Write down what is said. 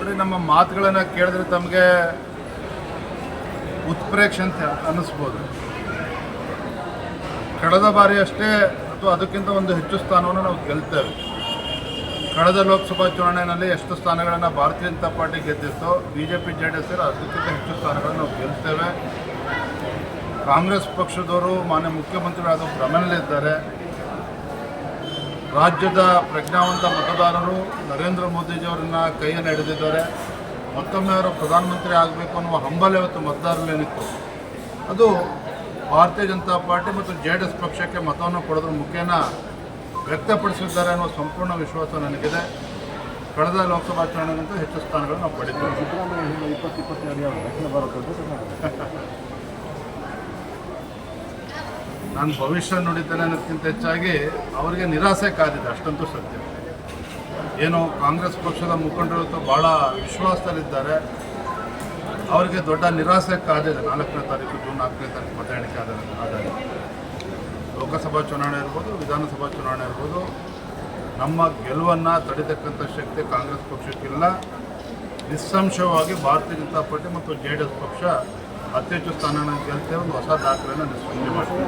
ನೋಡಿ, ನಮ್ಮ ಮಾತುಗಳನ್ನು ಕೇಳಿದ್ರೆ ತಮಗೆ ಉತ್ಪ್ರೇಕ್ಷೆ ಅಂತ ಅನ್ನಿಸ್ಬೋದು. ಕಳೆದ ಬಾರಿ ಅಷ್ಟೇ, ಅಥವಾ ಅದಕ್ಕಿಂತ ಒಂದು ಹೆಚ್ಚು ಸ್ಥಾನವನ್ನು ನಾವು ಗೆಲ್ತೇವೆ. ಕಳೆದ ಲೋಕಸಭಾ ಚುನಾವಣೆಯಲ್ಲಿ ಎಷ್ಟು ಸ್ಥಾನಗಳನ್ನು Bharatiya Janata party ಗೆದ್ದಿತ್ತು B J P J D S ಅದಕ್ಕಿಂತ ಹೆಚ್ಚು ಸ್ಥಾನಗಳನ್ನು ನಾವು ಗೆಲ್ತೇವೆ. ಕಾಂಗ್ರೆಸ್ ಪಕ್ಷದವರು ಮಾನ್ಯ ಮುಖ್ಯಮಂತ್ರಿಗಳಾದ ಭ್ರಮಣಲ್ಲಿದ್ದಾರೆ ರಾಜ್ಯದ ಪ್ರಜ್ಞಾವಂತ ಮತದಾರರು ನರೇಂದ್ರ ಮೋದಿಜಿಯವರನ್ನ ಕೈಯನ್ನು ಹಿಡಿದಿದ್ದಾರೆ. ಮತ್ತೊಮ್ಮೆ ಅವರು ಪ್ರಧಾನಮಂತ್ರಿ ಆಗಬೇಕು ಅನ್ನುವ ಹಂಬಲ ಇವತ್ತು ಮತದಾರರಲ್ಲೇನಿತ್ತು ಅದು ಭಾರತೀಯ ಜನತಾ ಪಾರ್ಟಿ ಮತ್ತು ಜೆ ಡಿ ಎಸ್ ಪಕ್ಷಕ್ಕೆ ಮತವನ್ನು ಕೊಡೋದ್ರ ಮುಖೇನ ವ್ಯಕ್ತಪಡಿಸಿದ್ದಾರೆ ಅನ್ನೋ ಸಂಪೂರ್ಣ ವಿಶ್ವಾಸ ನನಗಿದೆ. ಕಳೆದ ಲೋಕಸಭಾ ಚುನಾವಣೆಗಿಂತ ಹೆಚ್ಚು ಸ್ಥಾನಗಳನ್ನು ನಾವು ಪಡಿತೇವೆ ನಾನು ಭವಿಷ್ಯ ನುಡಿತೇನೆ ಅನ್ನೋದಕ್ಕಿಂತ ಹೆಚ್ಚಾಗಿ ಅವರಿಗೆ ನಿರಾಸೆ ಕಾದಿದೆ, ಅಷ್ಟಂತೂ ಸತ್ಯ. ಏನು ಕಾಂಗ್ರೆಸ್ ಪಕ್ಷದ ಮುಖಂಡರು ಭಾಳ ವಿಶ್ವಾಸದಲ್ಲಿದ್ದಾರೆ. ಅವರಿಗೆ ದೊಡ್ಡ ನಿರಾಸೆ ಕಾದಿದೆ. ನಾಲ್ಕನೇ ತಾರೀಕು, ಜೂನ್ ನಾಲ್ಕನೇ ತಾರೀಕು ಮತ ಎಣಿಕೆ ಆದ ಲೋಕಸಭಾ ಚುನಾವಣೆ ಇರ್ಬೋದು, ವಿಧಾನಸಭಾ ಚುನಾವಣೆ ಇರ್ಬೋದು, ನಮ್ಮ ಗೆಲುವನ್ನು ತಡೆತಕ್ಕಂಥ ಶಕ್ತಿ ಕಾಂಗ್ರೆಸ್ ಪಕ್ಷಕ್ಕಿಲ್ಲ. ನಿಸ್ಸಂಶಯವಾಗಿ ಭಾರತೀಯ ಜನತಾ ಪಾರ್ಟಿ ಮತ್ತು ಜೆ ಡಿ ಎಸ್ ಪಕ್ಷ ಅತಿ ಹೆಚ್ಚು ಸ್ಥಾನಗಳನ್ನು ಗೆಲ್ತೇವೆ. ಒಂದು ಹೊಸ ದಾಖಲೆಯನ್ನು ನಿಸ್ಸಂಶಯ ಮಾಡ್ತೀವಿ.